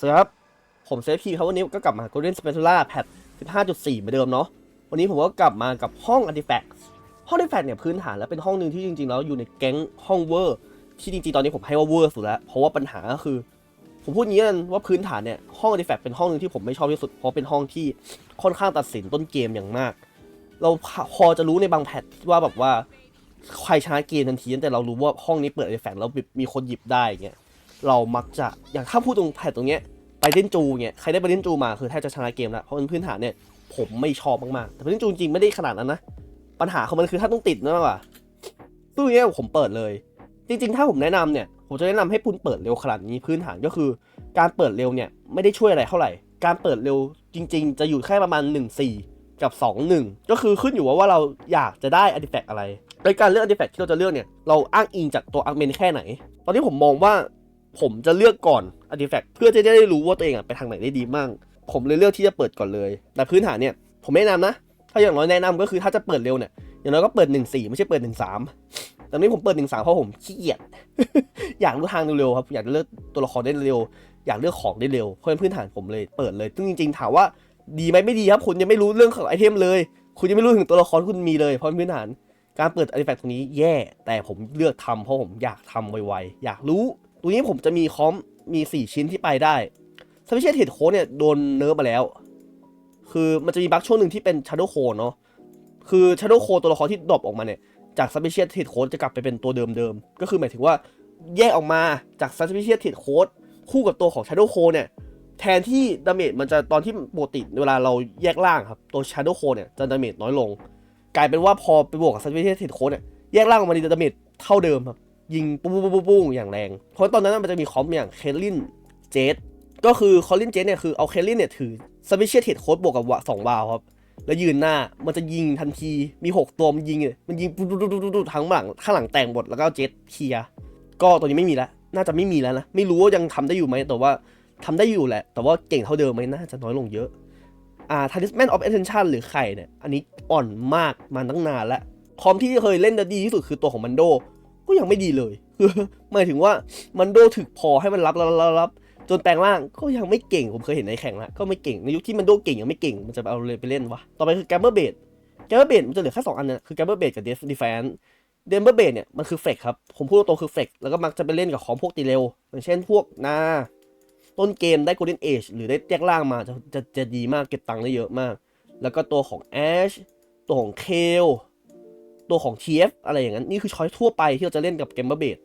สวัสดีครับ ผมเซฟพีครับวันนี้ก็กลับมา Golden Spatula แพท15.4 เหมือนเดิมเนาะ วันนี้ผมก็กลับมากับห้อง Artifact ห้อง Artifact เนี่ยพื้นฐานแล้วเป็นห้องหนึ่งที่จริงๆ แล้วอยู่ในแก๊งห้องเวอร์ ที่จริงๆ ตอนนี้ผมให้ว่าเวอร์สุดแล้ว เพราะว่าปัญหาก็คือ ผมพูดงี้กันว่าพื้นฐานเนี่ยห้อง Artifact เป็นห้องหนึ่งที่ผมไม่ชอบที่สุด เพราะเป็นห้องที่ค่อนข้างตัดสินต้นเกมอย่างมาก เราพอจะรู้ในบางแพทว่าแบบว่าใครชนะเกมทันทีแต่เรารู้ว่าห้องนี้เปิด Artifact แล้วมีคนหยิบได้เงี้ย เรามักจะอย่างถ้าพูดตรงแพทตรงเนี้ยไปเล่นจูเนี่ยใครได้ไปเล่นจูมาคือแทบจะชนะเกมแล้วเพราะมันพื้นฐานเนี่ยผมไม่ชอบมากๆแต่ไปเล่นจูจริงไม่ได้ขนาดนั้นนะปัญหาของมันคือถ้าต้องติดนะว่าตู้เนี้ยผมเปิดเลย จริง ๆ ถ้าผมแนะนำเนี่ยผมจะแนะนำให้คุณเปิดเร็วขนาดนี้พื้นฐานก็คือ การเปิดเร็วเนี่ยไม่ได้ช่วยอะไรเท่าไหร่ การเปิดเร็วจริง ๆ จะอยู่แค่ประมาณ 1 4 กับ 2 1 ก็คือขึ้นอยู่ว่าว่าเราอยากจะได้อาร์ติแฟกอะไรโดยการเลือกอาร์ติแฟกที่เราจะเลือกเนี่ยเราอ้างอิงจากตัวอาร์เมนแค่ไหน ตอนนี้ผมมองว่า ผมจะเลือกก่อน Artifact เพื่อจะได้รู้ว่าตัวเองอะไปทางไหนได้ดีมั่ง ผมเลยเลือกที่จะเปิดก่อนเลย แต่พื้นฐานเนี่ยผมแนะนำนะ ถ้าอย่างน้อยแนะนำก็คือถ้าจะเปิดเร็วเนี่ยอย่างน้อยก็เปิด 1 4 ไม่ใช่เปิด 1 3 ตอนนี้ผมเปิด 1 3 เพราะผมขี้เกียจอยากรู้ทางเร็วครับ อยากเลือกตัวละครได้เร็ว อยากเลือกของได้เร็ว เพราะฉะนั้นพื้นฐานผมเลยเปิดเลย ซึ่งจริงๆถามว่าดีไหมไม่ดีครับ คุณยังไม่รู้เรื่องของไอเทมเลย คุณยังไม่รู้ถึงตัวละครคุณมีเลยเพราะพื้นฐานการเปิด Artifact ตรงนี้แย่ แต่ผมเลือกทำเพราะผมอยากทำไวๆ อยากรู้ ตรงนี้ผมจะมีคอมมี 4 ชิ้นที่ไปได้สเปเชียลเทดโคเนี่ยโดนเนิร์ฟมาแล้ว คือมันจะมีบั๊กช่วงหนึ่งที่เป็น Shadow Cone เนาะ คือ Shadow Cone ตัวละครที่ดรอปออกมาเนี่ย จากสเปเชียลเทดโคจะกลับไปเป็นตัวเดิมๆ ก็คือหมายถึงว่าแยกออกมาจากสเปเชียลเทดโคคู่กับตัวของ Shadow Cone เนี่ย แทนที่ดาเมจมันจะตอนที่ปกติเวลาเราแยกล่างครับ ตัว Shadow Cone เนี่ยจะดาเมจน้อยลง กลายเป็นว่าพอไปบวกกับสเปเชียลเทดโคเนี่ยแยกล่างออกมาดีดาเมจเท่าเดิมครับ ยิงปุ้งปุ้งปุ้งปุ้งอย่างแรง เพราะตอนนั้นมันจะมีคอมอย่างเคลลินเจดก็คือคอลลินเจดเนี่ยคือเอาเคลลินเนี่ยถือสเปเชียลเทดโคดบวกกับวะสองวาวครับแล้วยืนหน้ามันจะยิงทันทีมี 6 ตัวมันยิงมันยิงปุ๊บปุ๊บปุ๊บทั้งหลังข้างหลังแตกหมดแล้วก็เจดเคลียก็ตัวนี้ไม่มีแล้ว น่าจะไม่มีแล้วนะ ไม่รู้ว่ายังทำได้อยู่ไหมแต่ว่าทำได้อยู่แหละ แต่ว่าเก่งเท่าเดิมไหมน่าจะน้อยลงเยอะอ่า Talisman of Attention หรือไข่เนี่ย อันนี้อ่อนมากมาตั้งนานแล้ว คอมที่เคยเล่นได้ดีที่สุดคือตัวของมันโด ก็ยังไม่ดีเลยคือหมายถึงว่ามันโดถึกพอให้มันรับรับรับรับจนแปลงร่างก็ยังไม่เก่งผมเคยเห็นในแข่งแล้วก็ไม่เก่งในยุคที่มันโดเก่งยังไม่เก่งมันจะเอาเลยไปเล่นวะต่อไปคือแกมเบอร์เบดแกมเบอร์เบดมันจะเหลือแค่สองอันนะคือแกมเบอร์เบดกับเดฟดิฟแฟนเดมเบอร์เบดเนี่ยมันคือเฟกครับผมพูดตรงๆคือเฟกแล้วก็มักจะไปเล่นกับของพวกตีเร็วอย่างเช่นพวกนาต้นเกมได้ Golden Age หรือได้แยกล่างมาจะจะจะดีมากเก็บตังค์ได้เยอะมาก แล้วก็ตัวของ Ash ตัวของ Kale ตัวของ TF อะไรอย่างนั้น นี่คือช้อยทั่วไปที่เราจะเล่นกับเกมเบอร์เบด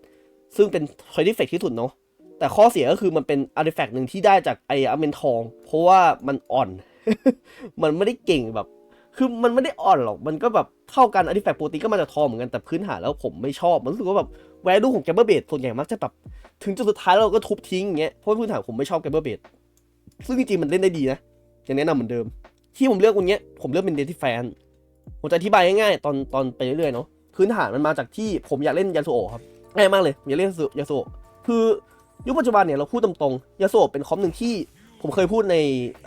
ซึ่งเป็นช้อยที่เฟกที่สุดเนาะแต่ข้อเสียก็คือมันเป็นอาร์ติแฟกต์หนึ่งที่ได้จากไออาเมนทอง เพราะว่ามันอ่อน มันไม่ได้เก่งแบบ คือมันไม่ได้อ่อนหรอก มันก็แบบเท่ากันอาร์ติแฟกต์ปกติก็มาจากทองเหมือนกันแต่พื้นฐานแล้วผมไม่ชอบ มันรู้สึกว่าแบบแวลูของแกมเบอร์เบดส่วนใหญ่มักจะแบบถึงจุดสุดท้ายเราก็ทุบทิ้งอย่างเงี้ยเพราะพื้นฐานผมไม่ชอบแกมเบอร์เบดซึ่งจริงๆมันเล่นได้ดีนะยังแนะนำเหมือนเดิม ที่ผมเลือกวันเนี้ยผมเลือกเป็นเดที่แฟน ผมจะอธิบายง่ายๆตอนตอนไปเรื่อยๆเนาะพื้นฐานมันมาจากที่ผมอยากเล่นยาสุโอะครับง่ายมากเลยอยากเล่นยาสุโอคือยุคปัจจุบันเนี่ยเราพูดตรงๆยาสุโอเป็นคอมหนึ่งที่ผมเคยพูดใน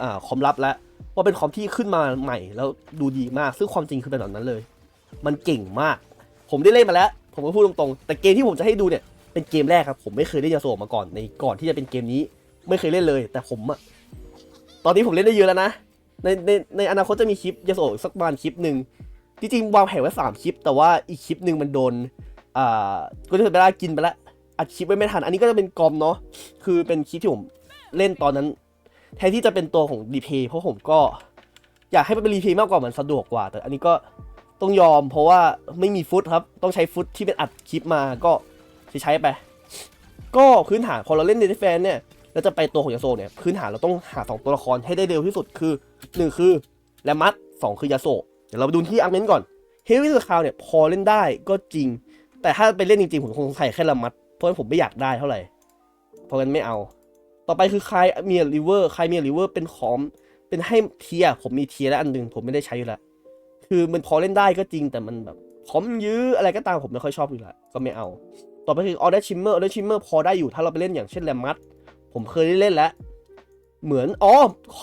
อ่าคอมลับแล้วว่าเป็นคอมที่ขึ้นมาใหม่แล้วดูดีมากซึ่งความจริงคือเป็นแบบนั้นเลย มันเก่งมาก ผมได้เล่นมาแล้ว ผมก็พูดตรงๆ แต่เกมที่ผมจะให้ดูเนี่ยเป็นเกมแรกครับ ผมไม่เคยเล่นยาสโอมาก่อนในก่อนที่จะเป็นเกมนี้ ไม่เคยเล่นเลย แต่ผมอะตอนนี้ผมเล่นได้เยอะแล้วนะ ในในในอนาคตจะมีคลิปยาโสสักประมาณคลิปหนึ่งจริงๆวางแผนไว้3คลิป แต่ว่าอีกคลิปหนึ่งมันโดนอ่าก็จะไปได้กินไปแล้วอัดคลิปไว้ไม่ทัน อันนี้ก็จะเป็นกอมเนาะคือเป็นคลิปที่ผมเล่นตอนนั้น แทนที่จะเป็นตัวของรีเพย์เพราะผมก็อยากให้มันเป็นรีเพย์มากกว่ามันสะดวกกว่า แต่อันนี้ก็ต้องยอมเพราะว่าไม่มีฟุตครับ ต้องใช้ฟุตที่เป็นอัดคลิปมาก็ใช้ไป ก็พื้นฐานพอเราเล่นเดนแฟนเนี่ย แล้วจะไปตัวของยาโซเนี่ยพื้นฐานเราต้องหาสองตัวละครให้ได้เร็วที่สุดคือหนึ่งคือแลมัดสองคือยาโซเดี๋ยวเราไปดูที่อาร์เมนก่อนเฮฟวี่สคาวเนี่ยพอเล่นได้ก็จริง แต่ถ้าไปเล่นจริงๆผมคงใส่แค่แลมัด เพราะฉะนั้นผมไม่อยากได้เท่าไหร่ เพราะงั้นไม่เอา ต่อไปคือคายเมียริเวอร์คายเมียริเวอร์เป็นของเป็นให้เทียผมมีเทียแล้วอันหนึ่งผมไม่ได้ใช้อยู่แล้ว คือมันพอเล่นได้ก็จริงแต่มันแบบคอมยื้ออะไรก็ตามผมไม่ค่อยชอบอยู่แล้วก็ไม่เอา ต่อไปคือออเดชิมเมอร์ออเดชิมเมอร์พอได้อยู่ถ้าเราไปเล่นอย่างเช่นแลมัด ผมเคยได้เล่นแล้ว เหมือน อ๋อ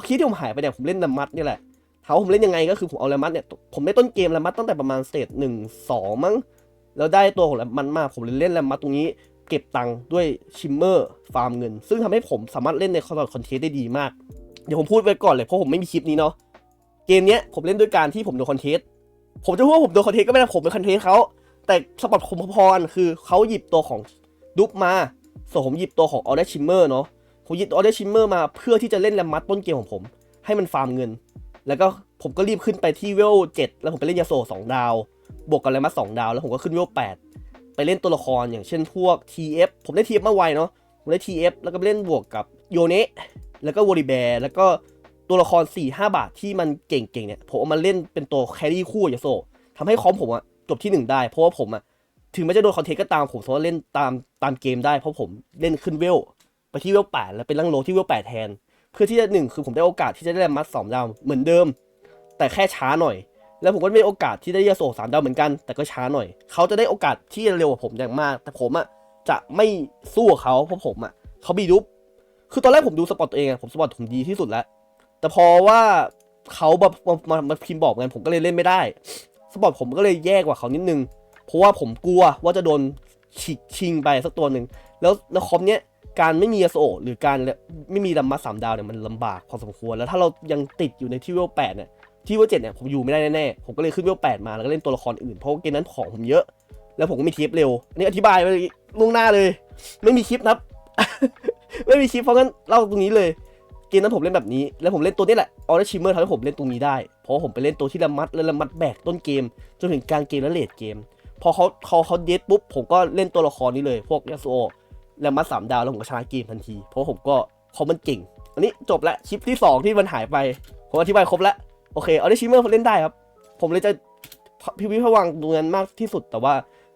คิดที่ผมหายไปเนี่ย ผมเล่นแรมมัดนี่แหละถามว่าผมเล่นยังไงก็คือผมเอาแรมมัดเนี่ย ผมได้ต้นเกมแรมมัดตั้งแต่ประมาณสเตจหนึ่งสองมั้ง แล้วได้ตัวของแรมมัดมา ผมเลยเล่นแรมมัดตรงนี้ เก็บตังค์ด้วยชิมเมอร์ฟาร์มเงิน ซึ่งทำให้ผมสามารถเล่นในคอนคอนเทนต์ได้ดีมาก เดี๋ยวผมพูดไว้ก่อนเลยเพราะผมไม่มีคลิปนี้เนาะ เกมเนี้ยผมเล่นด้วยการที่ผมโดนคอนเทนต์ ผมจะพูดว่าผมโดนคอนเทนต์ก็ไม่ได้ผมเป็นคอนเทนต์เขา แต่สปอร์ตผมพอๆคือเขาหยิบตัวของดุ๊บมา ส่วนผมหยิบตัวของออเดชิมเมอร์เนาะ ผมหยิบออเดชิมเมอร์มาเพื่อที่จะเล่นแรมมัดต้นเกมของผม ให้มันฟาร์มเงิน แล้วก็ผมก็รีบขึ้นไปที่เวลเจ็ดแล้วผมไปเล่นยาโซสองดาว บวกกับแรมมัดสองดาว แล้วผมก็ขึ้นเวลแปดไปเล่นตัวละครอย่างเช่นพวก TF ผมได้ TF มาไวเนาะผมได้ TF แล้วก็ไปเล่นบวกกับโยเนะแล้วก็วอริแบร์แล้วก็ตัวละคร 4 5 บาทที่มันเก่งๆเนี่ยผมเอามาเล่นเป็นตัวแครี่คู่ยาโซทำให้คอมผมอะจบที่หนึ่งได้ เพราะว่าผมอะถึงแม้จะโดนคอนเทนต์ก็ตามผมสามารถเล่นตามตามเกมได้เพราะผมเล่นขึ้นเวล ไปที่เวลแปดแล้วไปลั่งโลที่เวลแปดแทน เพื่อที่จะหนึ่งคือผมได้โอกาสที่จะได้แรมมัดสองดาวเหมือนเดิม แต่แค่ช้าหน่อย แล้วผมก็ได้โอกาสที่ได้ยาโซสามดาวเหมือนกัน แต่ก็ช้าหน่อย เขาจะได้โอกาสที่จะเร็วกว่าผมอย่างมาก แต่ผมอะจะไม่สู้กับเขาเพราะผมอะเขาบีดุบคือตอนแรกผมดูสปอร์ตตัวเองอะผมสปอร์ตผมดีที่สุดแล้ว แต่พอว่าเขามามามามาพิมพ์บอกกันผมก็เลยเล่นไม่ได้ สปอร์ตผมก็เลยแย่กว่าเขานิดนึง เพราะว่าผมกลัวว่าจะโดนฉีกชิงไปสักตัวหนึ่ง แล้วแล้วคอมเนี้ย การไม่มียาโซหรือการไม่มีดัมมาสามดาวเนี่ยมันลำบากพอสมควร แล้วถ้าเรายังติดอยู่ในที่เวลแปดเนี่ยที่เวลเจ็ดเนี่ยผมอยู่ไม่ได้แน่ๆผมก็เลยขึ้นเวลแปดมาแล้วก็เล่นตัวละครอื่นเพราะเกมนั้นของผมเยอะ แล้วผมก็มีคลิปเร็วอันนี้อธิบายไปล่วงหน้าเลย ไม่มีคลิปนะครับ ไม่มีคลิปเพราะงั้นเล่าตรงนี้เลยเกมนั้นผมเล่นแบบนี้ แล้วผมเล่นตัวนี้แหละออเรชิมเมอร์ทำให้ผมเล่นตรงนี้ได้เพราะผมไปเล่นตัวที่ละมัดและละมัดแบกต้นเกมจนถึงกลางเกมและเลดเกมพอเขาเขาเขาเดทปุ๊บผมก็เล่นตัวละครนี้เลย พวกยาสุโอ และมัดสามดาวแล้วผมก็ชนะเกมทันที เพราะผมก็เขามันเก่ง อันนี้จบละคลิปที่สองที่มันหายไป ผมอธิบายครบแล้วโอเคเอาได้ชิมเมอร์เล่นได้ครับ ผมเลยจะพิพิพวังตรงนั้นมากที่สุดแต่ว่า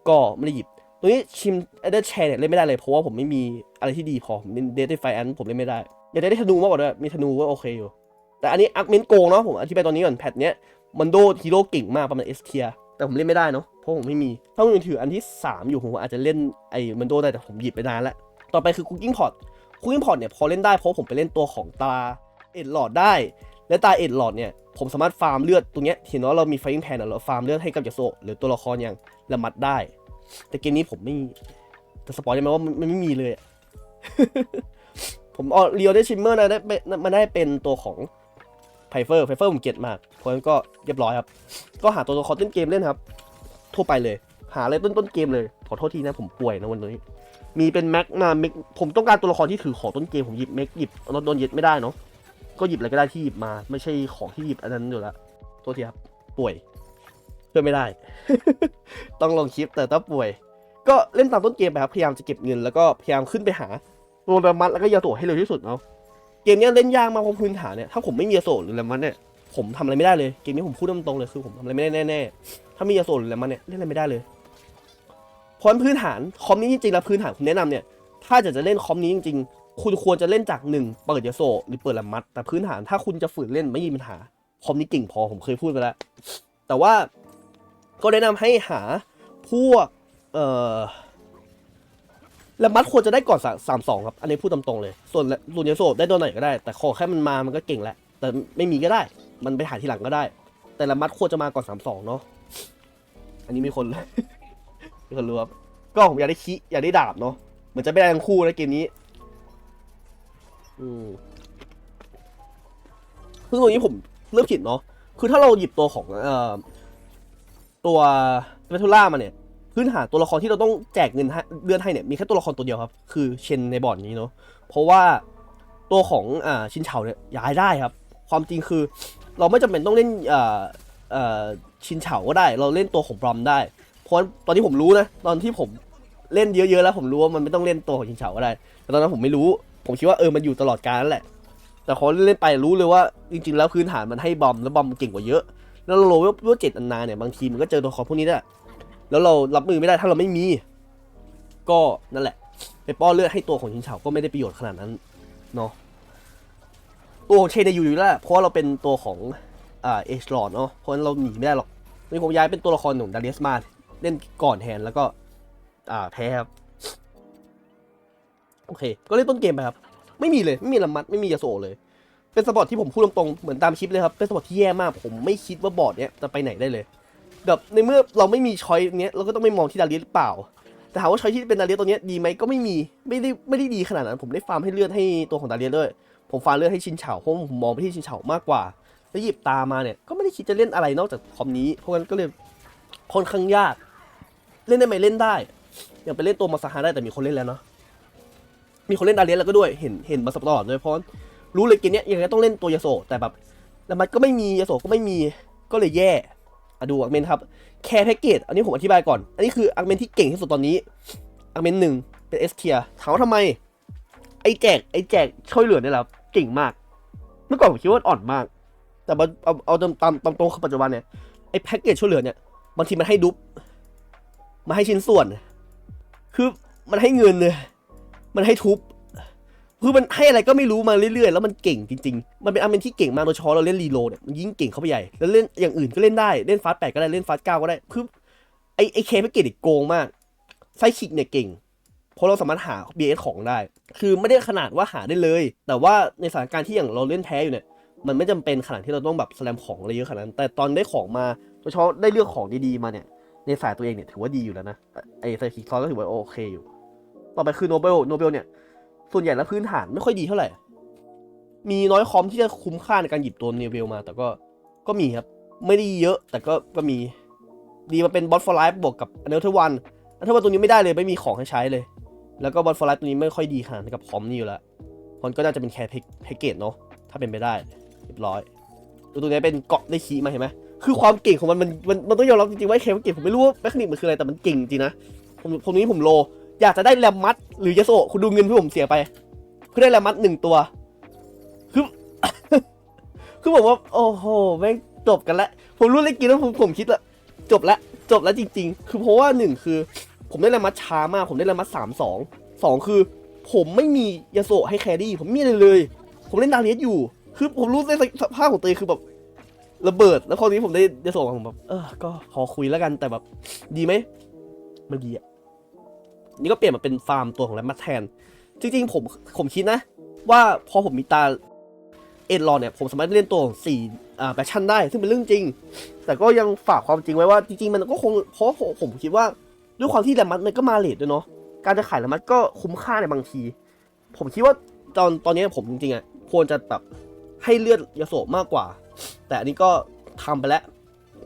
ก็ไม่ได้หยิบตรงนี้ชิมเอเดอร์แชร์เนี่ยเล่นไม่ได้เลยเพราะว่าผมไม่มีอะไรที่ดีพอผมเล่นเดทไฟแอนผมเล่นไม่ได้อยากได้ธนูมากกว่าด้วยมีธนูก็โอเคอยู่แต่อันนี้อาร์เมนโกงเนาะผมอธิบายตอนนี้ก่อนแพทเนี้ยมันโดฮีโร่เก่งมากประมาณเอสเทีย แต่ผมเล่นไม่ได้เนาะเพราะผมไม่มี ถ้ามยังถืออันที่ 3 อยู่ผมอาจจะเล่นไอ้มันโดได้แต่ผมหยิบไปนานแล้ว ต่อไปคือคุกกิ้งพอตคุกกิ้งพอตเนี่ยพอเล่นได้เพราะผมไปเล่นตัวของตาเอ็ดหลอดได้ และตาเอ็ดหลอดเนี่ยผมสามารถฟาร์มเลือดตรงเนี้ยเห็นว่าเรามีไฟอิงแพนเราฟาร์มเลือดให้กับยาโซหรือตัวละครอย่างละมัดได้ แต่เกมนี้ผมไม่แต่สปอยได้ไหมว่ามันไม่มีเลย ผมเอาเรียวได้ชิมเมอร์นะได้เป็นมันได้เป็นตัวของ ไพเฟอร์ไพเฟอร์ผมเก็ตมากเพราะฉะนั้นก็เรียบร้อยครับ ก็หาตัวละครต้นเกมเล่นครับทั่วไปเลย หาอะไรต้นต้นเกมเลย ขอโทษทีนะผมป่วยนะวันนี้ มีเป็นแม็กมาเม็กผมต้องการตัวละครที่ถือของต้นเกมผมหยิบเม็กหยิบโดนยึดไม่ได้เนาะก็หยิบอะไรก็ได้ที่หยิบมา ไม่ใช่ของที่หยิบอันนั้นอยู่แล้วโทษทีครับป่วยช่วยไม่ได้ ต้องลงคลิปแต่ถ้าป่วย ก็เล่นตามต้นเกมไปครับพยายามจะเก็บเงินแล้วก็พยายามขึ้นไปหาโรนมัดแล้วก็ยาโตะให้เร็วที่สุดเนาะ เกมนี้เล่นยากมากเพราะพื้นฐานเนี่ยถ้าผมไม่มีโตะหรือแรมมันเนี่ยผมทำอะไรไม่ได้เลยเกมนี้ผมพูดตรงๆเลยคือผมทำอะไรไม่ได้แน่ๆถ้ามียาโตะหรือแรมมันเนี่ยเล่นอะไรไม่ได้เลยเพราะพื้นฐานคอมนี้จริงๆแล้วพื้นฐานผมแนะนำเนี่ย ถ้าจะจะเล่นคอมนี้จริง ๆ คุณควรจะเล่นจากหนึ่งเปิดยาโซหรือเปิดแรมมัด แต่พื้นฐานถ้าคุณจะฝืนเล่นไม่มีปัญหาคอมนี้เก่งพอผมเคยพูดไปแล้วแต่ว่าก็แนะนำให้หาพวกเอ่อ แรมมัดควรจะได้ก่อนสามสองครับ อันนี้พูดตรงๆเลย ส่วนลูนยาโซได้ตัวไหนก็ได้ แต่ขอแค่มันมามันก็เก่งแหล้วแต่ไม่มีก็ได้ มันไปหาทีหลังก็ได้ แต่แรมมัดควรจะมาก่อนสามสองเนาะ อันนี้มีคน มีคนรู้ครับ ก็ผมอยากได้คิอยากได้ดาบเนาะ เหมือนจะไม่ได้ทั้งคู่นะเกมนี้ อืมคือตรงนี้ผมเลือกผิดเนาะ คือถ้าเราหยิบตัวของเอ่อตัวเวทูล่ามาเนี่ย พื้นฐานตัวละครที่เราต้องแจกเงินเดือนให้เนี่ยมีแค่ตัวละครตัวเดียวครับ คือเชนในบอร์ดนี้เนาะเพราะว่าตัวของอ่าชินเฉาเนี่ยย้ายได้ครับ ความจริงคือเราไม่จำเป็นต้องเล่นอ่อเอ่อชินเฉาก็ได้ เราเล่นตัวของบรอมได้เพราะตอนที่ผมรู้นะตอนที่ผมเล่นเยอะๆแล้วผมรู้ว่ามันไม่ต้องเล่นตัวของชินเฉาก็ได้แต่ตอนนั้นผมไม่รู้ ผมคิดว่าเออมันอยู่ตลอดกาลนั่นแหละ แต่พอเล่นไปรู้เลยว่าจริงๆ แล้วพื้นฐานมันให้บอมแล้วบอมเก่งกว่าเยอะ แล้วเราโลว่าเจ็ดอันนาเนี่ยบางทีมันก็เจอตัวละครพวกนี้ได้ แล้วเรารับมือไม่ได้ถ้าเราไม่มี ก็นั่นแหละ ไปป้อนเลือดให้ตัวของชินเฉาก็ไม่ได้ประโยชน์ขนาดนั้นเนาะตัวของเชนเนี่ยอยู่อยู่แล้วเพราะว่าเราเป็นตัวของอ่าเอชลอดเนาะเพราะฉะนั้นเราหนีไม่ได้หรอกนี่ผมย้ายเป็นตัวละครของดาริสมาเล่นก่อนแทนแล้วก็ อ่าแพ้ครับโอเค ก็เล่นต้นเกมไปครับ ไม่มีเลยไม่มีละมัดไม่มียาโซเลย เป็นสปอร์ตที่ผมพูดตรงๆเหมือนตามคลิปเลยครับเป็นสปอร์ตที่แย่มากผมไม่คิดว่าบอร์ดเนี้ยจะไปไหนได้เลย แบบในเมื่อเราไม่มีช้อยเนี้ยเราก็ต้องไม่มองที่ดาริสหรือเปล่า แต่ถามว่าช้อยที่เป็นดาเลียตัวเนี้ยดีไหมก็ไม่มีไม่ได้ไม่ได้ดีขนาดนั้น ผมได้ฟาร์มให้เลือดให้ตัวของดาเลียด้วยผมฟาร์มเลือดให้ชินเฉาเพราะผมมองไปที่ชินเฉามากกว่าแล้วหยิบตามาเนี่ยก็ไม่ได้คิดจะเล่นอะไรนอกจากคอมนี้เพราะงั้นก็เลยค่อนข้างยาก เล่นได้ไหมเล่นได้ยังไปเล่นตัวมาซาฮาได้แต่มีคนเล่นแล้วเนาะมีคนเล่นดาเลียแล้วก็ด้วยเห็นเห็นมาสปอร์ตด้วยเพราะรู้เลยเกมเนี้ยยังไงต้องเล่นตัวยาโซแต่แบบแล้วมันก็ไม่มียาโซก็ไม่มีก็เลยแย่ อะดูอักเมนครับแคร์แพ็กเกจอันนี้ผมอธิบายก่อน อันนี้คืออักเมนที่เก่งที่สุดตอนนี้อักเมนหนึ่งเป็นเอสเทียถามว่าทำไม ไอ้แจกไอ้แจกช่วยเหลือเนี่ยแหละครับเก่งมาก เมื่อก่อนผมคิดว่าอ่อนมาก แต่มาเอาเอาตามตามตามตรงคือปัจจุบันเนี่ยไอ้แพ็กเกจช่วยเหลือเนี่ยบางทีมันให้ดุ๊บมาให้ชิ้นส่วน คือมันให้เงินเลยมันให้ทุบ คือมันให้อะไรก็ไม่รู้มาเรื่อยๆ แล้วมันเก่งจริงๆ มันเป็นอาร์เมนที่เก่งมากโดยเฉพาะเราเล่นรีโหลดเนี่ยมันยิ่งเก่งเข้าไปใหญ่ แล้วเล่นอย่างอื่นก็เล่นได้ เล่นฟาสแปดก็ได้ เล่นฟาสเก้าก็ได้ คือไอไอเคแพ็กเกจอีกโกงมาก ไซคิกเนี่ยเก่ง เพราะเราสามารถหา BS ของได้ คือไม่ได้ขนาดว่าหาได้เลย แต่ว่าในสถานการณ์ที่อย่างเราเล่นแพ้อยู่เนี่ย มันไม่จำเป็นขนาดที่เราต้องแบบสแลมของอะไรเยอะขนาดนั้น แต่ตอนได้ของมา โดยเฉพาะได้เลือกของดีๆ มาเนี่ย ในสายตัวเองเนี่ยถือว่าดีอยู่แล้วนะ ไอไซคิกซอนก็ถือว่าโอเคอยู่ ต่อไปคือโนเบล โนเบลเนี่ย ส่วนใหญ่แล้วพื้นฐานไม่ค่อยดีเท่าไหร่ มีน้อยคอมที่จะคุ้มค่าในการหยิบตัวเนเวลมา แต่ก็ก็มีครับ ไม่ได้เยอะแต่ก็ก็มี ดีมาเป็นบอสฟอร์ไลฟ์บวกกับอันเดอร์วันอันเดอร์วันตัวนี้ไม่ได้เลยไม่มีของให้ใช้เลย แล้วก็บอสฟอร์ไลฟ์ตัวนี้ไม่ค่อยดีขนาดกับคอมนี่อยู่แล้วพอนก็น่าจะเป็นแคร์แพ็กเกจเนาะถ้าเป็นไปได้เรียบร้อยตัวตัวนี้เป็นเกาะได้คีย์มาเห็นไหมคือความเก่งของมันมันมันมันต้องยอมรับจริงๆว่าแคร์แพ็กเกจผมไม่รู้ว่าแมคานิกมันคืออะไรแต่มันเก่งจริงนะผมผมนี้ผมโล อยากจะได้แรมมัดหรือยาโซคุณดูเงินที่ผมเสียไป เพื่อได้แรมมัดหนึ่งตัว คือ คือผมว่า โอ้โห แม่งจบกันล้วผมรู้เลยกินแล้วผมผมคิดละจบล้วจบแล้วจริง ๆ คือเพราะว่าหนึ่งคือ ผมได้แรมมัดช้ามาก ผมได้แรมมัดสามสองสองคือ ผมไม่มียาโซให้แครี่ผมไม่มีเลยเลย ผมเล่นดาเลียสอยู่ คือผมรู้ในสภาพของตัวเองคือแบบระเบิดแล้วพอนี้ผมได้ยาโซมาผมแบบเออก็ขอคุยแล้วกันแต่แบบ ดีไหมมันดีอะ นี่ก็เปลี่ยนมาเป็นฟาร์มตัวของแรมมาแทน จริงๆผมผมคิดนะ ว่าพอผมมีตาเอ็ดรอนเนี่ยผมสามารถเล่นตัวของสี่อ่าแบชชั่นได้ ซึ่งเป็นเรื่องจริง แต่ก็ยังฝากความจริงไว้ว่าจริงๆ มันก็คงเพราะผมผมคิดว่าด้วยความที่แรมมัดมันก็มาเลทด้วยเนาะการจะขายแรมมัดก็คุ้มค่าในบางที ผมคิดว่าตอนตอนนี้ผมจริงๆอะควรจะแบบให้เลือดยาโสมากกว่า แต่อันนี้ก็ทำไปแล้ว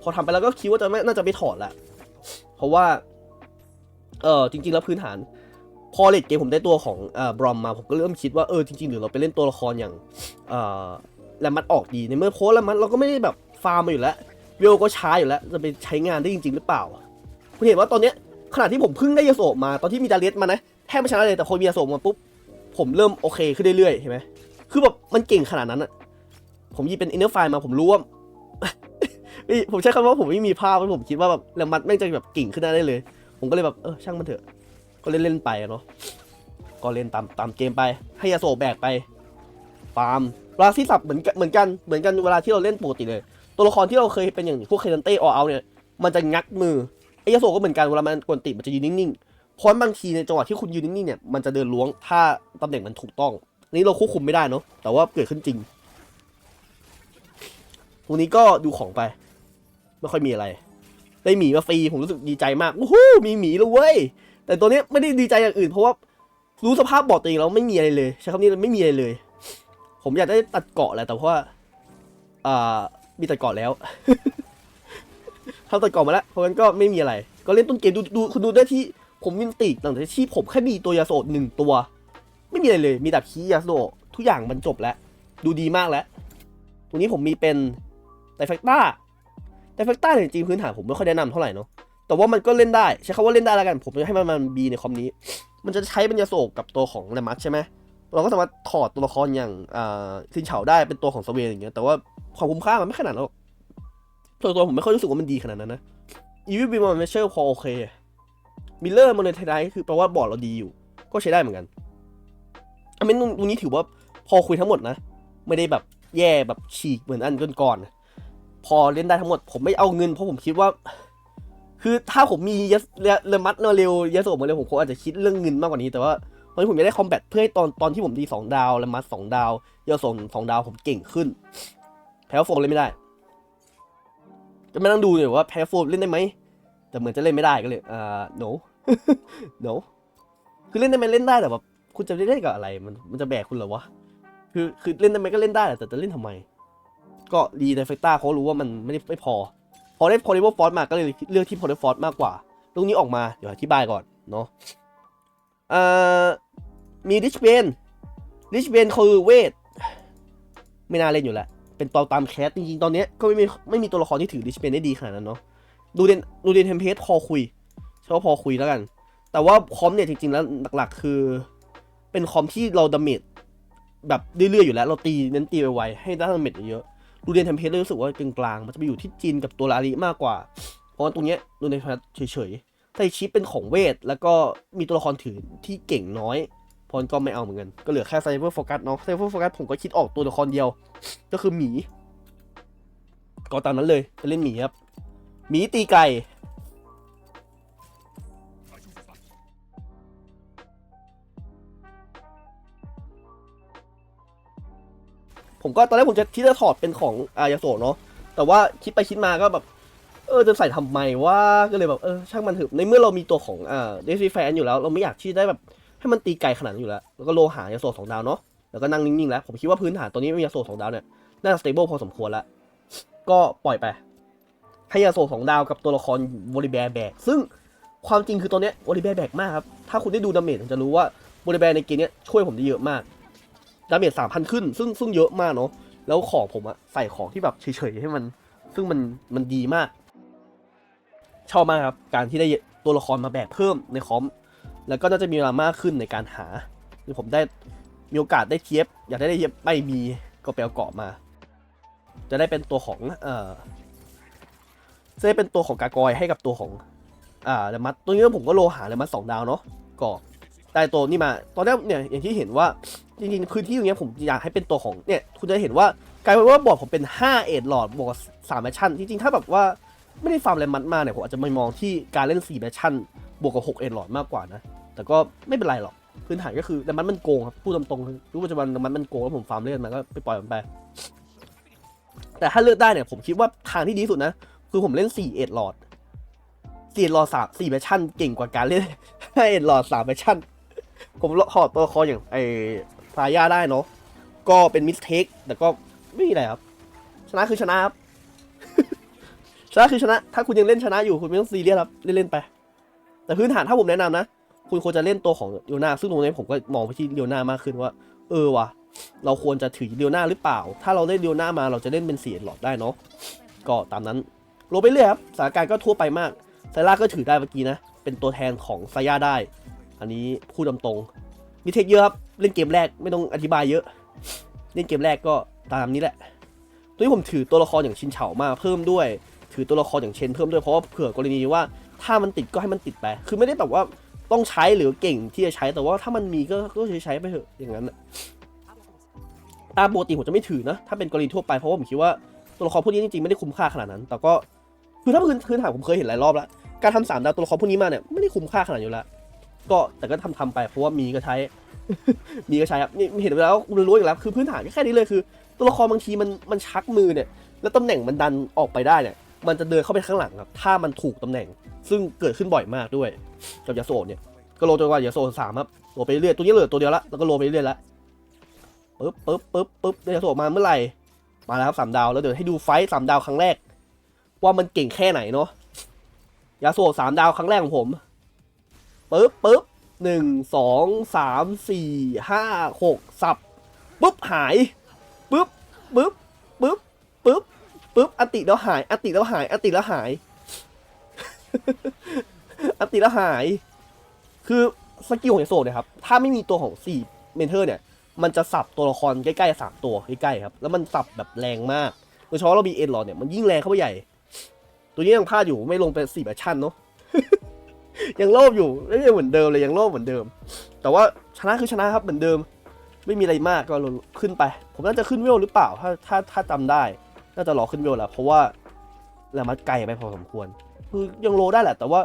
พอทำไปแล้วก็คิดว่าจะไม่น่าจะไม่ถอดละเพราะว่า เออจริง ๆ แล้วพื้นฐาน พอเลดเกมผมได้ตัวของเอ่อบรอมมาผมก็เริ่มคิดว่าเออจริง ๆ หรือเราไปเล่นตัวละครอย่างเอ่อแรมมัดออกดีในเมื่อโพสต์แรมมัดเราก็ไม่ได้แบบฟาร์มมาอยู่แล้วเวลก็ช้าอยู่แล้วจะไปใช้งานได้จริง ๆ หรือเปล่าคุณเห็นว่าตอนเนี้ยขณะที่ผมเพิ่งได้ยาโสมาตอนที่มีดาเลสมานะแทบไม่ชนะเลยแต่พอมียาโสมาปุ๊บผมเริ่มโอเคขึ้นเรื่อยๆเห็นไหมคือแบบมันเก่งขนาดนั้นอะผมยิบเป็นอินเนอร์ไฟล์มาผมรู้ว่าผมใช้คำว่าผมไม่มีภาพเพราะผมคิดว่าแบบแรมมัดแม่งจะแบบเก่งขึ้นได้เลย ผมก็เลยแบบเออช่างมันเถอะ ก็เล่นเล่นไปเนาะก็เล่นตามตามเกมไป ให้ยาโซแบกไปฟาร์มเวลาที่สับเหมือนเหมือนกันเหมือนกันเวลาที่เราเล่นปกติเลย ตัวละครที่เราเคยเป็นอย่างพวกเคนันเต้ออเอาเนี่ยมันจะงักมือไอ้ยาโซก็เหมือนกันเวลามันกวนติมันจะยืนนิ่งๆเพราะบางทีในจังหวะที่คุณยืนนิ่งๆเนี่ยมันจะเดินล้วงถ้าตำแหน่งมันถูกต้องนนี้เราควบคุมไม่ได้เนาะแต่ว่าเกิดขึ้นจริงพวกนี้ก็ดูของไป ไม่ค่อยมีอะไร ได้หมีมาฟรีผมรู้สึกดีใจมากโอ้โหมีหมีแล้วเว้ยแต่ตัวนี้ไม่ได้ดีใจอย่างอื่นเพราะว่ารู้สภาพบอร์ดตัวเองแล้วไม่มีอะไรเลยใช้คำนี้ไม่มีอะไรเลย ผมอยากได้ตัดเกาะแหละแต่เพราะว่าอ่ามีตัดเกาะแล้วทำตัดเกาะมาแล้วเพราะงั้นก็ไม่มีอะไร ก็เล่นต้นเกมดูดูคุณดูได้ที่ผมมินติหลังจากที่ผมแค่มีตัวยาโสดหนึ่งตัว ไม่มีอะไรเลย มีแต่คีย์ยาโสดทุกอย่างมันจบแล้ว ดูดีมากแล้วตัวนี้ผมมีเป็นไดแฟกต้า ไดแฟกต้าเนี่ยจริงพื้นฐานผมไม่ค่อยแนะนำเท่าไหร่เนาะแต่ว่ามันก็เล่นได้ใช้คำว่าเล่นได้แล้วกัน ผมจะให้มันมันบีในคอมนี้ มันจะใช้เป็นยาโศกกับตัวของแรมัสใช่ไหมเราก็สามารถถอดตัวละครอย่างอ่าซินเฉาได้เป็นตัวของสเวนอย่างเงี้ยแต่ว่าความคุ้มค่ามันไม่ขนาดนั้นหรอกส่วนตัวผมไม่ค่อยรู้สึกว่ามันดีขนาดนั้นนะอีวิบีมอนเมเชอร์พอโอเคมิลเลอร์มอนเนทไดคือแปลว่าบอร์ดเราดีอยู่ ก็ใช้ได้เหมือนกันอันนี้ตรงนี้ถือว่าพอคุยทั้งหมดนะ ไม่ได้แบบแย่แบบฉีกเหมือนอันก่อนๆ พอเล่นได้ทั้งหมด ผมไม่เอาเงินเพราะผมคิดว่า คือถ้าผมมียสเรมัดมาเร็วเยสโสมาเร็วผมคงอาจจะคิดเรื่องเงินมากกว่านี้แต่ว่าตอนนี้ผมจะได้คอมแบทเพื่อให้ตอนตอนที่ผมดีสองดาวเรมัดสองดาวเยสโสสองดาวผมเก่งขึ้นแพ้โฟนเล่นไม่ได้จะไม่ต้องดูเลยว่าแพ้โฟนเล่นได้ไหมแต่เหมือนจะเล่นไม่ได้ก็เลยอ่า no เนาะคือเล่นได้ไหมเล่นได้แต่แบบคุณจะเล่นกับอะไรมันมันจะแบกคุณเหรอวะคือคือเล่นได้ไหมก็เล่นได้แหละแต่จะเล่นทำไม ก็ดีในเฟกต้าเขารู้ว่ามันไม่ได้ไม่พอ พอได้พอได้ว่าฟอร์มาก็เลยเลือกที่พอได้ฟอร์มากกว่าตรงนี้ออกมาเดี๋ยวอธิบายก่อนเนาะเอ่อมีดิชเบนดิชเบนคือเวทไม่น่าเล่นอยู่แล้ว เป็นตัวตามแคสจริงๆ ตอนนี้ก็ไม่มีไม่มีตัวละครที่ถือดิชเบนได้ดีขนาดนั้นเนาะดูเดนดูเดนเทมเพสพอคุยใช่ว่าพอคุยแล้วกัน แต่ว่าคอมเนี่ยจริงๆ แล้วหลักๆ คือ เป็นคอมที่เราดาเมจแบบเรื่อยๆอยู่แล้ว เราตีเน้นตีไวๆให้ได้ดาเมจเยอะ ดูเดนเทมเพสเลยรู้สึกว่ากลางๆมันจะไปอยู่ที่จีนกับตัวลาลิมากกว่า เพราะตรงเนี้ยดูในแพทเฉยๆไซชิปเป็นของเวท แล้วก็มีตัวละครถือที่เก่งน้อยพอนก็ไม่เอาเหมือนกัน ก็เหลือแค่ไซเบอร์โฟกัสเนาะไซเบอร์โฟกัสผมก็คิดออกตัวละครเดียว ก็คือหมี ก็ตามนั้นเลยจะเล่นหมีครับ หมีตีไก่ ผมก็ตอนแรกผมจะคิดจะถอดเป็นของอายาโสะเนาะแต่ว่าคิดไปคิดมาก็แบบ เออจะใส่ทำไมว่าก็เลยแบบเออช่างมันเถอะในเมื่อเรามีตัวของอ่าเดซี่แฟนอยู่แล้ว เราไม่อยากที่ได้แบบให้มันตีไกลขนาดนั้นอยู่แล้ว แล้วก็โลหะยาโซสองดาวเนาะแล้วก็นั่งนิ่งๆแล้ว ผมคิดว่าพื้นฐานตัวนี้ยาโซสองดาวเนี่ยน่าจะสเตเบิลพอสมควรแล้วก็ปล่อยไปให้ยาโซสองดาวกับตัวละครวอลิแบร์แบกซึ่งความจริงคือตัวเนี้ยวอลิแบร์แบกมากครับถ้าคุณได้ดูดาเมจจะรู้ว่าวอลิแบร์ในเกมเนี้ยช่วยผมได้เยอะมาก ดาเมจสามพันขึ้น ซึ่งซึ่งเยอะมากเนาะแล้วของผมอะใส่ของที่แบบเฉยๆให้มัน ซึ่งมันมันดีมาก ชอบมากครับ การที่ได้ตัวละครมาแบกเพิ่มในคอม แล้วก็น่าจะมีเวลามากขึ้นในการหาที่ผมได้มีโอกาสได้เทียบ อยากได้เทียบไม่มีก็ไปเอาเกาะมา จะได้เป็นตัวของเอ่อจะได้เป็นตัวของกากอยให้กับตัวของอ่าเลมัสตัวนี้ผมก็โลหาเลมัสสองดาวเนาะก็ได้ตัวนี้มา ตอนแรกเนี่ยอย่างที่เห็นว่า จริงๆพื้นที่ตรงเนี้ยผมอยากให้เป็นตัวของเนี่ยคุณจะเห็นว่ากลายเป็นว่าบอร์ดผมเป็น5เอ็ดหลอดบวกกับ3แมชชั่นจริงๆถ้าแบบว่าไม่ได้ฟาร์มเลมัสมาเนี่ยผมอาจจะไม่มองที่การเล่น4แมชชั่นบวกกับ6เอ็ดหลอดมากกว่านะ แต่ก็ไม่เป็นไรหรอกพื้นฐานก็คือแต่มันมันโกงครับพูดตรงๆรู้ปัจจุบันมันมันโกงแล้วผมฟาร์มเล่นมันก็ไปปล่อยมันไปแต่ถ้าเลือกได้เนี่ยผมคิดว่าทางที่ดีสุดนะ คือผมเล่น4เอ็ดหลอด4เอ็ดหลอดสามสี่แมชชั่นเก่งกว่าการเล่น5เอ็ดหลอดสามแมชชั่นผมหอดตัวคออย่างไอ ซาย่าได้เนาะก็เป็นมิสเทคแต่ก็ไม่มีอะไรครับ ชนะคือชนะครับ ชนะคือชนะ ถ้าคุณยังเล่นชนะอยู่คุณไม่ต้องซีเรียสครับ เล่นๆไป แต่พื้นฐานถ้าผมแนะนำนะคุณควรจะเล่นตัวของเดียวนาซึ่งตรงนี้ผมก็มองไปที่เดียวนามากขึ้นว่า เออว่ะเราควรจะถือเดียวนาหรือเปล่า ถ้าเราได้เดียวนามาเราจะเล่นเป็นเสียหลอดได้เนาะก็ตามนั้นโรไปเรื่อยครับสถานการณ์ก็ทั่วไปมากไซร่าก็ถือได้เมื่อกี้นะเป็นตัวแทนของไซย่าได้ อันนี้พูดตรงๆมีเทคเยอะครับ เล่นเกมแรกไม่ต้องอธิบายเยอะ เล่นเกมแรกก็ตามนี้แหละ ตัวนี้ผมถือตัวละครอย่างชินเฉามาเพิ่มด้วย ถือตัวละครอย่างเชนเพิ่มด้วยเพราะว่าเผื่อกรณีว่าถ้ามันติดก็ให้มันติดไป คือไม่ได้แบบว่าต้องใช้หรือเก่งที่จะใช้แต่ว่าถ้ามันมีก็ก็ใช้ใช้ไปเถอะอย่างนั้นตามปกติผมจะไม่ถือนะ ถ้าเป็นกรณีทั่วไปเพราะว่าผมคิดว่าตัวละครพวกนี้จริงๆ ไม่ได้คุ้มค่าขนาดนั้น แต่ก็คือถ้าพื้นพื้นฐานผมเคยเห็นหลายรอบแล้ว การทำสามดาวตัวละครพวกนี้มาเนี่ยไม่ได้คุ้มค่าขนาดอยู่แล้ว ก็แต่ก็ทำทำไปเพราะว่ามีก็ใช้ มีก็ใช้ครับนี่เห็นไปแล้วรู้อยู่แล้วคือพื้นฐานแค่นี้เลยคือ ตัวละครบางทีมันมันชักมือเนี่ย แล้วตำแหน่งมันดันออกไปได้เนี่ย มันจะเดินเข้าไปข้างหลังครับ ถ้ามันถูกตำแหน่ง ซึ่งเกิดขึ้นบ่อยมากด้วย กับยาโซเนี่ย ก็โลจนกว่ายาโซสามครับโลไปเรื่อยตัวนี้เหลือตัวเดียวละแล้วก็โลไปเรื่อยละปึ๊บปึ๊บปึ๊บปึ๊บยาโซมาเมื่อไหร่มาแล้วครับสามดาวแล้วเดี๋ยวให้ดูไฟสามดาวครั้งแรก ว่ามันเก่งแค่ไหนเนาะยาโซสามดาวครั้งแรกของผม ปึ๊บปึ๊บหนึ่งสองสามสี่ห้าหกสับปุ๊บหายปึ๊บปึ๊บปึ๊บปึ๊บปึ๊บอติแล้วหาย อติแล้วหาย อติแล้วหาย อติแล้วหาย คือสกิลของโซเนี่ยครับ ถ้าไม่มีตัวของ4เมนเทอร์เนี่ย มันจะสับตัวละครใกล้ๆสามตัวใกล้ๆครับ แล้วมันสับแบบแรงมาก โดยเฉพาะเรามีเอ็นหลอดเนี่ย มันยิ่งแรงเข้าไปใหญ่ ตัวนี้ยังพลาดอยู่ไม่ลงเป็นสี่แบชชั่นเนาะ ยังโลภอยู่ไม่เหมือนเดิมเลยยังโลภเหมือนเดิม แต่ว่าชนะคือชนะครับเหมือนเดิม ไม่มีอะไรมากก็ขึ้นไป ผมน่าจะขึ้นเวลหรือเปล่า ถ้าถ้าถ้าจำได้ น่าจะรอขึ้นเวลแล้วเพราะว่าแลมัดไกลไปพอสมควร คือยังโลได้แหละ แต่ว่า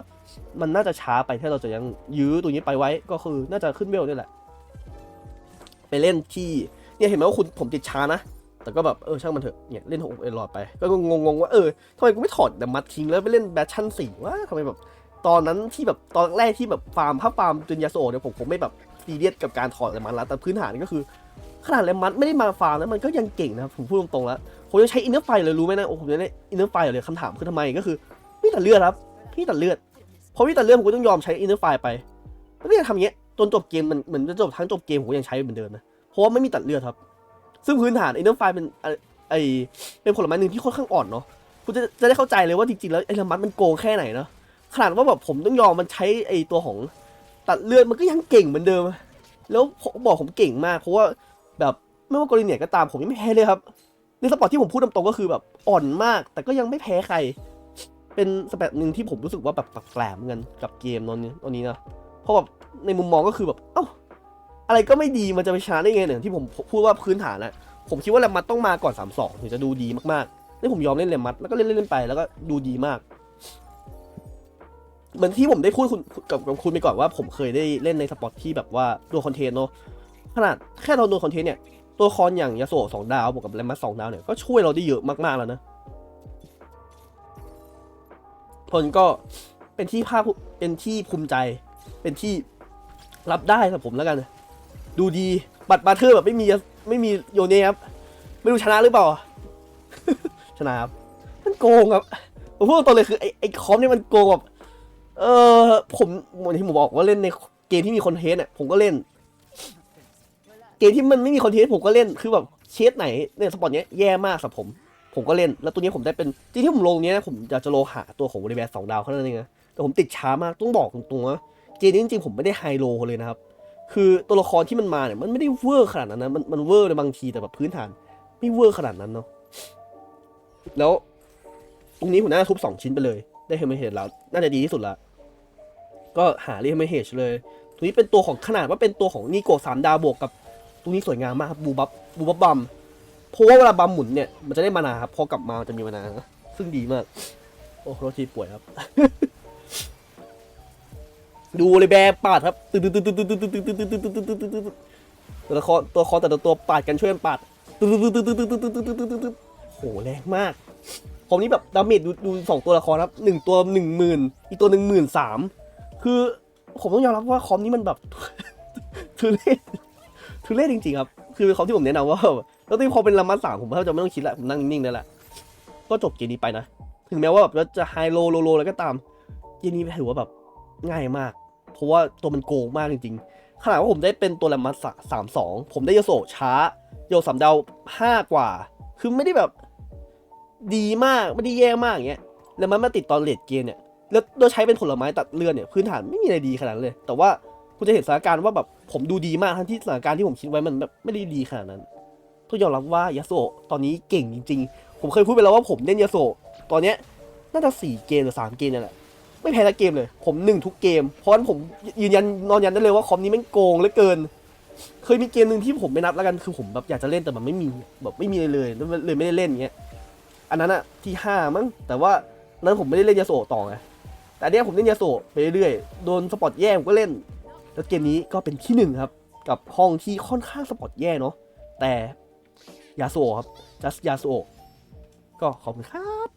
มันน่าจะช้าไปถ้าเราจะยังยื้อตัวนี้ไปไว้ก็คือน่าจะขึ้นเวลนี่แหละ ไปเล่นที่เนี่ยเห็นไหมว่าคุณผมติดช้านะแต่ก็แบบเออช่างมันเถอะเนี่ยเล่นหกเอลอดไป ก็งงๆว่าเออทำไมกูไม่ถอดแต่มัดทิ้งแล้วไปเล่นแบทชั่นสี่วะทำไมแบบ ตอนนั้นที่แบบตอนแรกที่แบบฟาร์มถ้าฟาร์มจุนยาโซเนี่ยผมผมไม่แบบซีเรียสกับการถอดเลมัสแล้วแต่พื้นฐานก็คือขนาดเลมัสไม่ได้มาฟาร์มแล้วมันก็ยังเก่งนะผมพูดตรงๆแล้วผมจะใช้อินเนอร์ไฟเลยรู้ไหมนะโอ้ผมจะได้อินเนอร์ไฟเลยคำถามคือทำไมก็คือพี่ตัดเลือดครับพี่ตัดเลือดพอพี่ตัดเลือดผมก็ต้องยอมใช้อินเนอร์ไฟไปแล้วพี่ทำอย่างเงี้ยจนจบเกมมันเหมือนจะจบทั้งจบเกมผมยังใช้เหมือนเดิมนะเพราะว่าไม่มีตัดเลือดครับ ซึ่งพื้นฐานอินเนอร์ไฟเป็นไอเป็นผลไม้หนึ่งที่ค่อนข้างอ่อนเนาะคุณจะจะได้เข้าใจเลยว่าจริงๆแล้วไอ้เลมัสมันโกงแค่ไหนเนาะ ขนาดว่าแบบผมต้องยอมมันใช้ไอตัวของตัดเลือดมันก็ยังเก่งเหมือนเดิม แล้วบอกผมเก่งมากเพราะว่าแบบไม่ว่ากรณีไหนก็ตามผมยังไม่แพ้เลยครับในสปอร์ตที่ผมพูดตรงๆก็คือแบบอ่อนมาก แต่ก็ยังไม่แพ้ใคร เป็นสเปตหนึ่งที่ผมรู้สึกว่าแบบแปลกๆเหมือนกันกับเกมตอนนี้ตอนนี้นะเพราะแบบในมุมมองก็คือแบบเอ้าอะไรก็ไม่ดีมันจะไปชนะได้ไงเนี่ยที่ผมพูดว่าพื้นฐานอะผมคิดว่าแรมมัดต้องมาก่อน3-2ถึงจะดูดีมากๆนี่ผมยอมเล่นแรมมัดแล้วก็เล่นเล่นๆไปแล้วก็ดูดีมาก เหมือนที่ผมได้พูดคุณกับกับคุณไปก่อนว่าผมเคยได้เล่นในสปอตที่แบบว่าตัวคอนเทนต์เนาะขนาดแค่เราโดนคอนเทนต์เนี่ยตัวละครอย่างยาโซะสองดาวบวกกับแรมมัสสองดาวเนี่ยก็ช่วยเราได้เยอะมากๆแล้วนะผลก็เป็นที่ภาคเป็นที่ภูมิใจ เป็นที่รับได้สำหรับผมแล้วกัน ดูดีบัตรบาเทอร์แบบไม่มีไม่มีโยเนครับไม่รู้ชนะหรือเปล่า ชนะครับมันโกงครับผมพูดตรงเลยคือไอ้ไอ้คอมเนี่ยมันโกงแบบ เออผมเหมือนที่ผมบอกว่าเล่นในเกมที่มีคอนเทนต์อะผมก็เล่น เกมที่มันไม่มีคอนเทนต์ผมก็เล่นคือแบบเชสไหนเนี่ยสปอร์ตเนี้ยแย่มากสำหรับผม ผมก็เล่นแล้วตัวนี้ผมได้เป็นจริงที่ผมลงเนี้ยผมอยากจะโลหาตัวของบริแวร์สองดาวแค่นั้นเองนะแต่ผมติดช้ามากต้องบอกตรงๆว่าเกมนี้จริงๆผมไม่ได้ไฮโลเลยนะครับคือตัวละครที่มันมาเนี่ยมันไม่ได้เวอร์ขนาดนั้นนะมันมันเวอร์ในบางทีแต่แบบพื้นฐานไม่เวอร์ขนาดนั้นเนาะแล้ว ตรงนี้ผมน่าจะทุบสองชิ้นไปเลย ได้เฮมเฮดแล้ว น่าจะดีที่สุดละ ก็หาเรียเฮมเฮดเลยตรงนี้เป็นตัวของขนาดว่าเป็นตัวของนีโกะสามดาวบวกกับตรงนี้สวยงามมากครับบูบับบูบับบัมเพราะว่าเวลาบัมหมุนเนี่ยมันจะได้มานาครับพอกลับมาจะมีมานานะซึ่งดีมาก โอ้โรทีป่วยครับ ดูเลยแบปาดครับตึ๊ดตึ๊ดตึ๊ดตึ๊ดตึ๊ดตึ๊ดตึ๊ดตึ๊ดตึ๊ดตึ๊ดตึ๊ดตึ๊ดตึ๊ดตัวละครตัวละครแต่ละตัวปาดกันช่วยกันปาดตึ๊ดตึ๊ดตึ๊ดตึ๊ดตึ๊ดตึ๊ดตึ๊ดตึ๊ดตึ๊ดโหแรงมากผมนี่แบบดาเมจดูดูสองตัวละครครับหนึ่งตัวหนึ่งหมื่นอีกตัวหนึ่งหมื่นสาม คือผมต้องยอมรับว่าคอมนี้มันแบบทุเรศทุเรศจริงๆครับ คือคอมที่ผมแนะนำว่าแล้วที่พอเป็นลามาสามผมแทบจะไม่ต้องคิดละผมนั่งนิ่งๆได้แหละก็จบเกมนี้ไปนะ ถึงแม้ว่าแบบจะไฮโลโลโลแล้วก็ตามเกมนี้ถือว่าแบบง่ายมาก เพราะว่าตัวมันโกงมากจริงๆ ขนาดว่าผมได้เป็นตัวแรมมัสสามสองผมได้โยโซช้า โยสามดาวห้ากว่า คือไม่ได้แบบดีมากไม่ได้แย่มากอย่างเงี้ยแล้วมันมาติดตอนเลดเกมเนี่ย แล้วโดยใช้เป็นผลไม้ตัดเลือดเนี่ยพื้นฐานไม่มีอะไรดีขนาดเลย แต่ว่าคุณจะเห็นสถานการณ์ว่าแบบผมดูดีมากทั้งที่สถานการณ์ที่ผมคิดไว้มันแบบไม่ได้ดีขนาดนั้นต้องยอมรับว่ายาโซะตอนนี้เก่งจริง ๆ ผมเคยพูดไปแล้วว่าผมเล่นยาโซะตอนเนี้ยน่าจะสี่เกมหรือสามเกมนี่แหละไม่แพ้ละเกมเลย ผมหนึ่งทุกเกม เพราะฉะนั้นผมยืนยันนอนยันได้เลยว่าคอมนี้ม่งโกงเหลือเกิน เคยมีเกมหนึ่งที่ผมไม่นับแล้วกันคือผมแบบอยากจะเล่นแต่มันไม่มีแบบไม่มีเลยเลยเลยไม่ได้เล่นอย่างเงี้ยอันนั้นอะที่ห้ามั้งแต่ว่านั้นผมไม่ได้เล่นยาโสต่อไง แต่เนี้ยผมเล่นยาโสไปเรื่อยๆโดนสปอตแย่ผมก็เล่น แล้วเกมนี้ก็เป็นที่หนึ่งครับ กับห้องที่ค่อนข้างสปอตแย่เนาะแต่ยาโสครับจัสยาโสก็ขอบคุณครับ